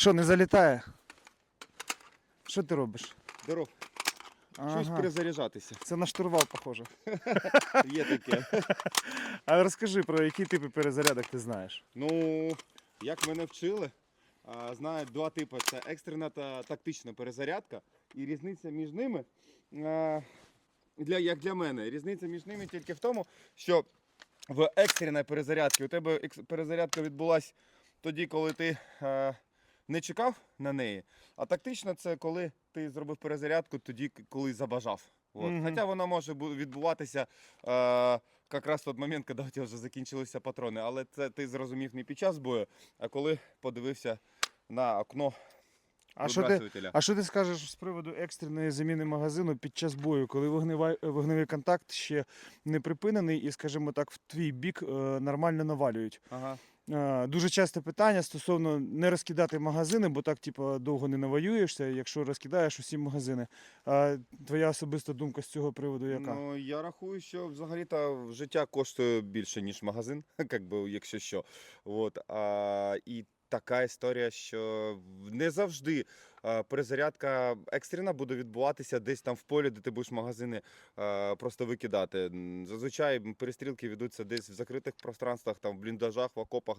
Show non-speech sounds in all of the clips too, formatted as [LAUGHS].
Що, не залітає? Що ти робиш? Дорог, щось Ага. перезаряджатися. Це на штурвал похоже. [LAUGHS] Є таке. А розкажи про які типи перезарядок ти знаєш. Ну, як мене вчили, а, знаю два типи: це екстрена та тактична перезарядка. І різниця між ними, а, для, як для мене, різниця між ними тільки в тому, що в екстреній перезарядці у тебе екс- перезарядка відбулася тоді, коли ти не чекав на неї. А тактично це коли ти зробив перезарядку тоді, коли забажав. От. Мгм. Хоча вона може бу- відбуватися е, якраз в той момент, коли у тебе вже закінчилися патрони. Але це ти зрозумів не під час бою, а коли подивився на окно А що ти, а що ти скажеш з приводу екстреної заміни магазину під час бою, коли вогнева- вогневий контакт ще не припинений і, скажімо так, в твій бік е, нормально навалюють? Ага. Е, Дуже часте питання стосовно не розкидати магазини, бо так типу, довго не навоюєшся, якщо розкидаєш усі магазини. А твоя особиста думка з цього приводу яка? Ну, я рахую, що взагалі-то життя коштує більше, ніж магазин, [LAUGHS] як би, якщо що. От, а, і така історія, що не завжди перезарядка екстрена буде відбуватися десь там в полі, де ти будеш магазини просто викидати. Зазвичай перестрілки ведуться десь в закритих пространствах, там в бліндажах, в окопах,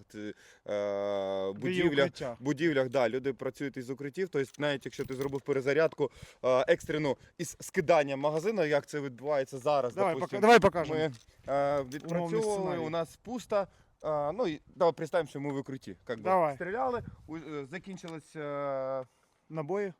будівлях будівлях, да, люди працюють із укриттів. Тобто, навіть якщо ти зробив перезарядку екстрену із скиданням магазину, як це відбувається зараз, Давай, допустим, давай покажемо. ми відпрацьовували, у нас пусто. Ну і давай представимо, що ми в укритті. Как би, Давай. стріляли, у, е, закінчилось, е, Набої?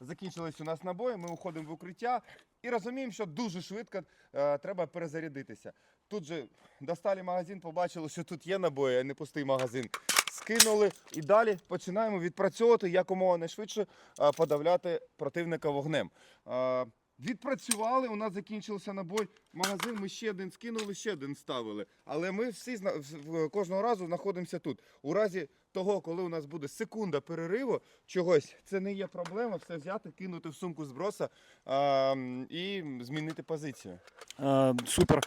закінчились у нас набої, ми уходимо в укриття і розуміємо, що дуже швидко е, треба перезарядитися. Тут же достали магазин, побачили, що тут є набої, а не пустий магазин. Скинули і далі починаємо відпрацьовувати якомога найшвидше е, подавляти противника вогнем. Е, Відпрацювали, у нас закінчився набой. Магазин ми ще один скинули, ще один ставили. Але ми всі кожного разу знаходимося тут. У разі того, коли у нас буде секунда перериву чогось, це не є проблема. Все взяти, кинути в сумку зброса а, і змінити позицію. Е, Супер.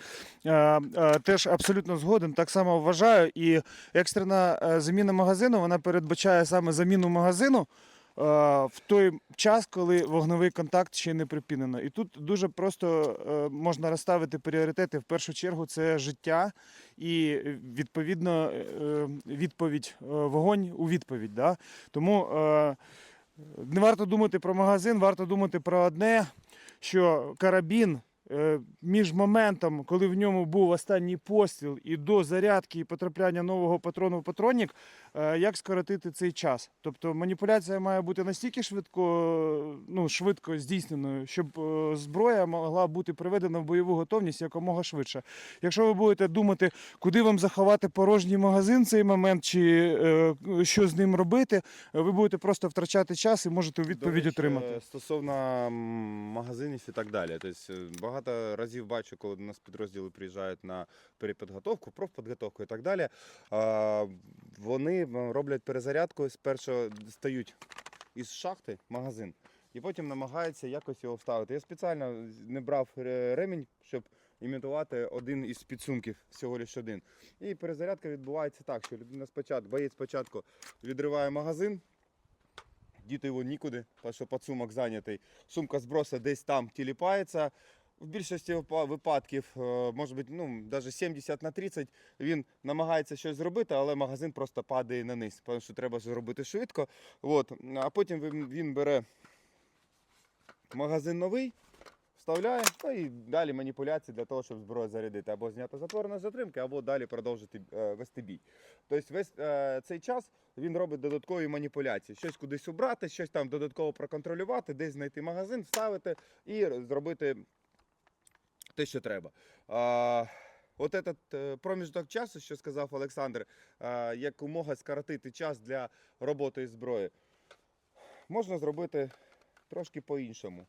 Е, Теж абсолютно згоден, так само вважаю. І екстрена е, заміна магазину вона передбачає саме заміну магазину в той час, коли вогневий контакт ще не припинено. І тут дуже просто е, можна розставити пріоритети. В першу чергу це життя і е, відповідно е, відповідь, е, вогонь у відповідь. Да? Тому е, не варто думати про магазин, варто думати про одне, що карабін е, між моментом, коли в ньому був останній постріл, і до зарядки і потрапляння нового патрону в патронник, е, як скоротити цей час. Тобто маніпуляція має бути настільки швидко, ну, швидко здійсненою, щоб е, зброя могла бути приведена в бойову готовність якомога швидше. Якщо ви будете думати, куди вам заховати порожній магазин в цей момент, чи е, що з ним робити, ви будете просто втрачати час і можете відповідь отримати. Стосовно магазинів і так далі. Тобто, е, багато разів бачу, коли до нас підрозділи приїжджають на перепідготовку, профпідготовку і так далі. а, Роблять перезарядку, спершу стають із шахти магазин. І потім намагаються якось його вставити. Я спеціально не брав ремінь, щоб імітувати один із підсумків, всього лише один. І перезарядка відбувається так, що людина спочатку, боєць спочатку відриває магазин, діти його нікуди, тому що підсумок зайнятий. Сумка зброса десь там тіліпається. В більшості випадків, е, може бути, ну, навіть 70 на 30, він намагається щось зробити, але магазин просто падає на низ, тому що треба зробити швидко. От. А потім він, бере магазин новий, вставляє, ну і далі маніпуляції для того, щоб зброю зарядити. Або зняти затвор на затримки, або далі продовжити е, вести бій. Тобто весь е, цей час він робить додаткові маніпуляції. Щось кудись убрати, щось там додатково проконтролювати, десь знайти магазин, вставити і зробити те, що треба. А, от этот е, проміжок часу, що сказав Олександр, якомога скоротити час для роботи із зброєю, можна зробити трошки по-іншому.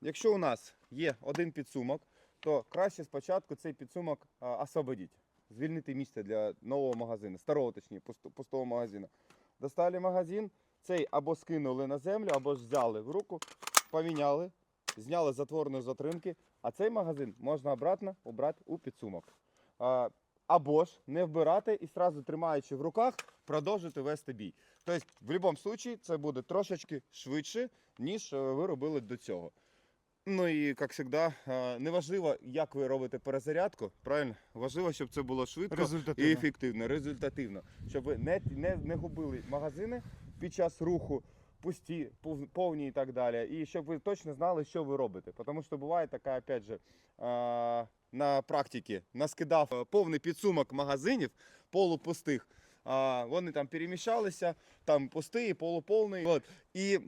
Якщо у нас є один підсумок, то краще спочатку цей підсумок освободіть. Звільнити місце для нового магазину, старого точніше, пустого магазину. Достали магазин, цей або скинули на землю, або взяли в руку, поміняли, зняли з затворної затримки, а цей магазин можна обратно убрати у підсумок. Або ж не вбирати і одразу тримаючи в руках, продовжити вести бій. Тобто, в будь-якому випадку це буде трошечки швидше, ніж е, ви робили до цього. Ну і як завжди, е, неважливо, як ви робите перезарядку, правильно? Важливо, щоб це було швидко і ефективно, результативно, щоб ви не, не, не губили магазини під час руху, пусті, повні і так далі. І щоб ви точно знали, що ви робите. Тому що буває така, опять же, на практиці наскидав е, повний підсумок магазинів полупустих. Вони там переміщалися, там пустий, полуповний. От. І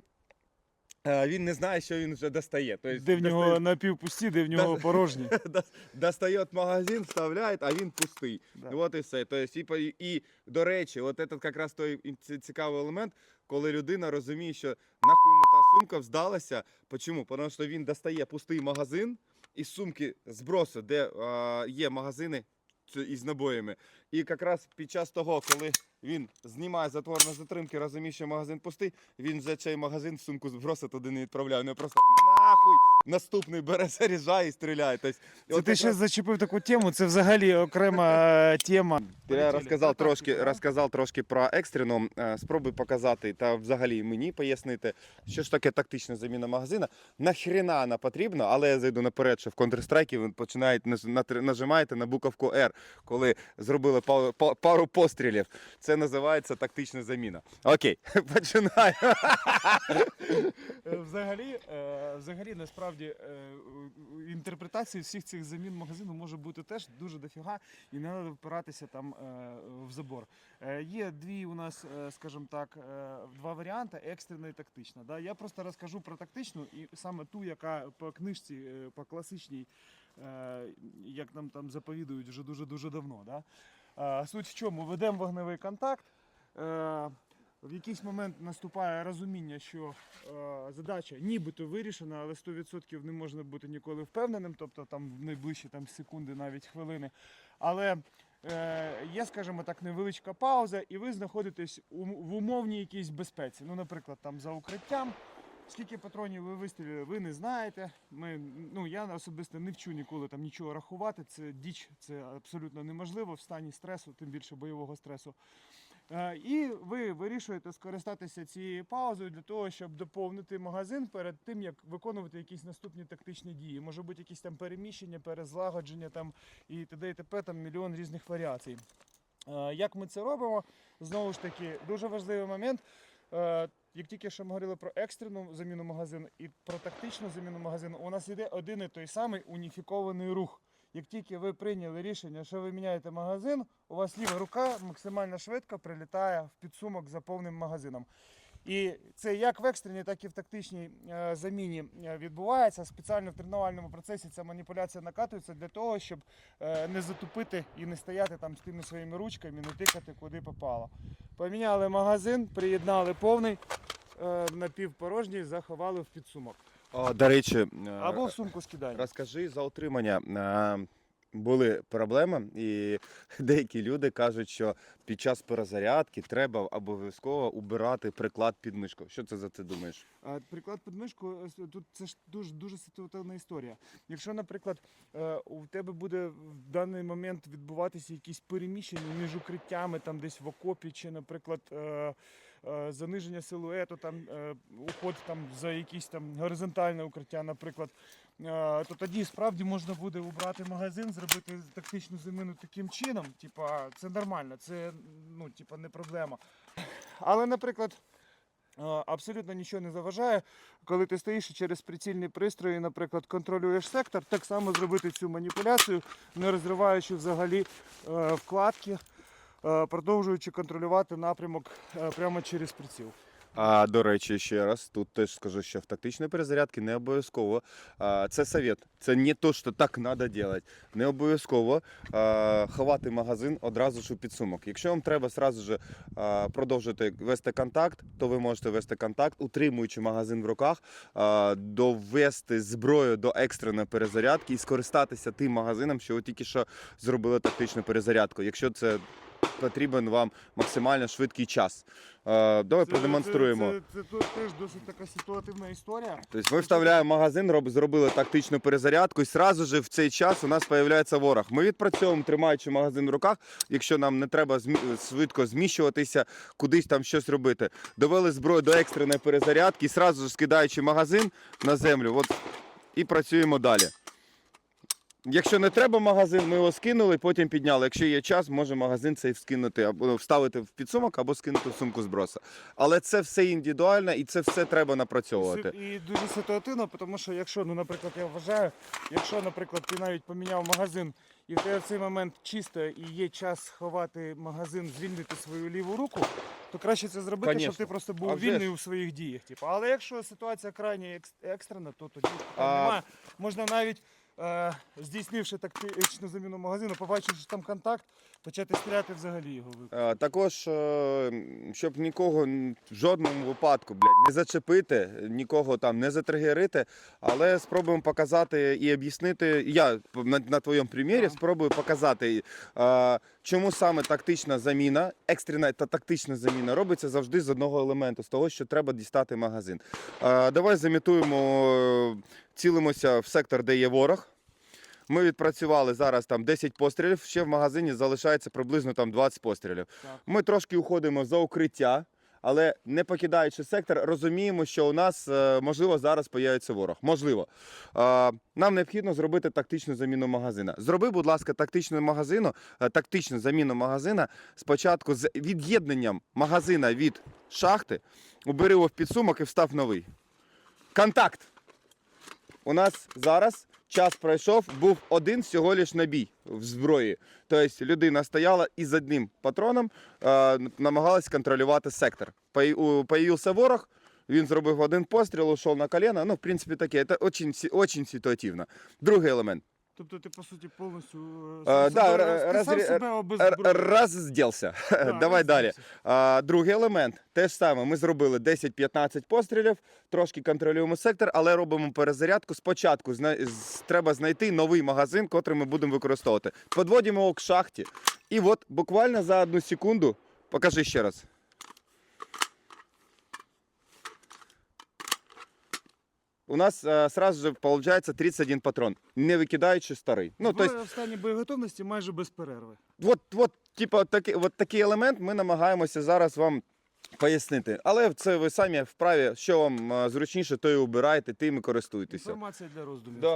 він не знає, що він вже достає. Тобто, Де в нього достає- напівпусті, де в нього порожні. Дос- [LAUGHS] достает магазин, вставляет, а він пустий. Да. От і все. Тобто, і, і, до речі, от це якраз той цікавий елемент, коли людина розуміє, що нахуй йому та сумка здалася. Чому? Тому що він достає пустий магазин із сумки збросу, де а, є магазини із набоями. І якраз під час того, коли він знімає затвор на затримки, розуміє, що магазин пустий, він за цей магазин сумку збросить туди не відправляє. Не просто нахуй наступний бере, [LAUGHS] заряджає і стріляє. Тобто, Це ти ще зачепив таку тему, це взагалі окрема е, тема. Я розказав трошки, розказав трошки про екстрену. Е, Спробуй показати та взагалі мені пояснити, що ж таке тактична заміна магазина. Нахрена вона потрібна, але я зайду наперед, що в Counter-Strike ви починаєте нажимаєте на буковку R, коли зробили па- па- пару пострілів. Це називається тактична заміна. Окей, [LAUGHS] починаємо. Е, Взагалі, взагалі, насправді, е, у- у- інтерпретації всіх цих замін магазину може бути теж дуже дофіга, і не треба впиратися там е, в забор. Е, Є дві у нас, е, скажімо так, е, два варіанти: екстрена і тактична. Я просто розкажу про тактичну і саме ту, яка по книжці, е, по класичній, е, як нам там заповідують вже дуже дуже давно. Да? Е, Суть в чому? Ведемо вогневий контакт. В якийсь момент наступає розуміння, що е, задача нібито вирішена, але 100% не можна бути ніколи впевненим, тобто там в найближчі там, секунди, навіть хвилини. Але е, є, скажімо так, невеличка пауза, і ви знаходитесь у, в умовній якійсь безпеці. Ну, наприклад, там за укриттям. Скільки патронів ви вистрілили, ви не знаєте. Ми, ну, я особисто не вчу ніколи там нічого рахувати. Це діч, це абсолютно неможливо в стані стресу, тим більше бойового стресу. Е, І ви вирішуєте скористатися цією паузою для того, щоб доповнити магазин перед тим, як виконувати якісь наступні тактичні дії. Може бути якісь там переміщення, перезлагодження там і т.д. і т.п. там мільйон різних варіацій. Е, Як ми це робимо? Знову ж таки, дуже важливий момент. Е, Як тільки що ми говорили про екстрену заміну магазину і про тактичну заміну магазину, у нас йде один і той самий уніфікований рух. Як тільки ви прийняли рішення, що ви міняєте магазин, у вас ліва рука максимально швидко прилітає в підсумок за повним магазином. І це як в екстреній, так і в тактичній е, заміні е, відбувається. Спеціально в тренувальному процесі ця маніпуляція накатується для того, щоб е, не затупити і не стояти там з тими своїми ручками, не тикати куди попало. Поміняли магазин, приєднали повний, напівпорожній, заховали в підсумок. О, до речі, е, Або в сумку скидання. Розкажи за отримання. Е, Були проблеми, і [LAUGHS] деякі люди кажуть, що під час перезарядки треба обов'язково убирати приклад під мишку. Що це за це думаєш? А, Приклад під мишку, е, с- тут це ж дуже дуже ситуативна історія. Якщо, наприклад, е, у тебе буде в даний момент відбуватися якісь переміщення між укриттями, там десь в окопі, чи, наприклад, е, заниження силуету, там е, уход там за якісь там горизонтальне укриття, наприклад, е, то тоді справді можна буде убрати магазин, зробити тактичну заміну таким чином. Типа, це нормально, це ну, типа, не проблема. Але, наприклад. Е, Абсолютно нічого не заважає, коли ти стоїш і через прицільний пристрій, наприклад, контролюєш сектор, так само зробити цю маніпуляцію, не розриваючи взагалі е, вкладки, е, продовжуючи контролювати напрямок е, прямо через приціл. А до речі, ще раз, тут теж скажу, що в тактичній перезарядці не обов'язково. Це совет. Це не то, що так треба робити. Не обов'язково ховати магазин одразу ж у підсумок. Якщо вам треба сразу ж продовжити вести контакт, то ви можете вести контакт, утримуючи магазин в руках, довести зброю до екстреної перезарядки і скористатися тим магазином, що ви тільки що зробили тактичну перезарядку. Якщо це потрібен вам максимально швидкий час. А, давай продемонструємо. Це, це, це, теж досить така ситуативна історія. Тобто ми вставляємо магазин, роб, зробили тактичну перезарядку, і сразу ж в цей час у нас з'являється ворог. Ми відпрацьовуємо, тримаючи магазин в руках, якщо нам не треба змі- швидко зміщуватися, кудись там щось робити. Довели зброю до екстреної перезарядки, і сразу ж скидаючи магазин на землю, от, і працюємо далі. Якщо не треба магазин, ми його скинули, потім підняли. Якщо є час, може магазин цей вскинути або вставити в підсумок, або скинути в сумку зброса. Але це все індивідуально і це все треба напрацьовувати. І дуже ситуативно, тому що якщо, ну, наприклад, я вважаю, якщо, наприклад, ти навіть поміняв магазин, і в тебе в цей момент чисто і є час сховати магазин, звільнити свою ліву руку, то краще це зробити, щоб ти просто А був ж. вільний у своїх діях. Типу. Але якщо ситуація крайні екс- екстрена, то тоді А- немає. Можна навіть. Е, Здійснивши тактичну заміну магазину, побачивши що там контакт, почати стріляти взагалі його виконати. Е, Також, е, щоб нікого в жодному випадку блядь, не зачепити, нікого там не затригерити, але спробуємо показати і об'яснити. Я на, на твоєму примірі спробую показати, чому саме тактична заміна, екстрена та тактична заміна робиться завжди з одного елементу, з того, що треба дістати магазин. Давай замітуємо, цілимося в сектор, де є ворог. Ми відпрацювали зараз там 10 пострілів, ще в магазині залишається приблизно там 20 пострілів. Так. Ми трошки уходимо за укриття, але не покидаючи сектор, розуміємо, що у нас е, можливо зараз появиться ворог. Можливо. Е, Нам необхідно зробити тактичну заміну магазина. Зроби, будь ласка, тактичну магазину, е, тактичну заміну магазина спочатку з від'єднанням магазина від шахти, убери його в підсумок і встав новий. Контакт. У нас зараз час пройшов, був один всього лиш набій в зброї. Тобто людина стояла і з одним патроном е, намагалась контролювати сектор. Появився ворог, він зробив один постріл, ушов на колено. Ну, в принципі, таке. Це дуже, дуже ситуативно. Другий елемент. Тобто ти, по суті, повністю Е, е, да, себе- р- ти сам розрі- себе Раз зділся. [LAUGHS] Да, [LAUGHS] Давай далі. А, другий елемент те ж саме. Ми зробили 10-15 пострілів, трошки контролюємо сектор, але робимо перезарядку. Спочатку зна... треба знайти новий магазин, котрий ми будемо використовувати. Подводимо його к шахті. І от буквально за одну секунду, покажи ще раз. У нас е, сразу же получается 31 патрон, не викидаючи старий. Ну, то есть, в стані боєготовності майже без перерви. от, от, типу, такі, от такий елемент ми намагаємося зараз вам пояснити. Але це ви самі вправі, що вам е, зручніше, то і обирайте, тим і користуйтеся. Інформація для роздумів. Да.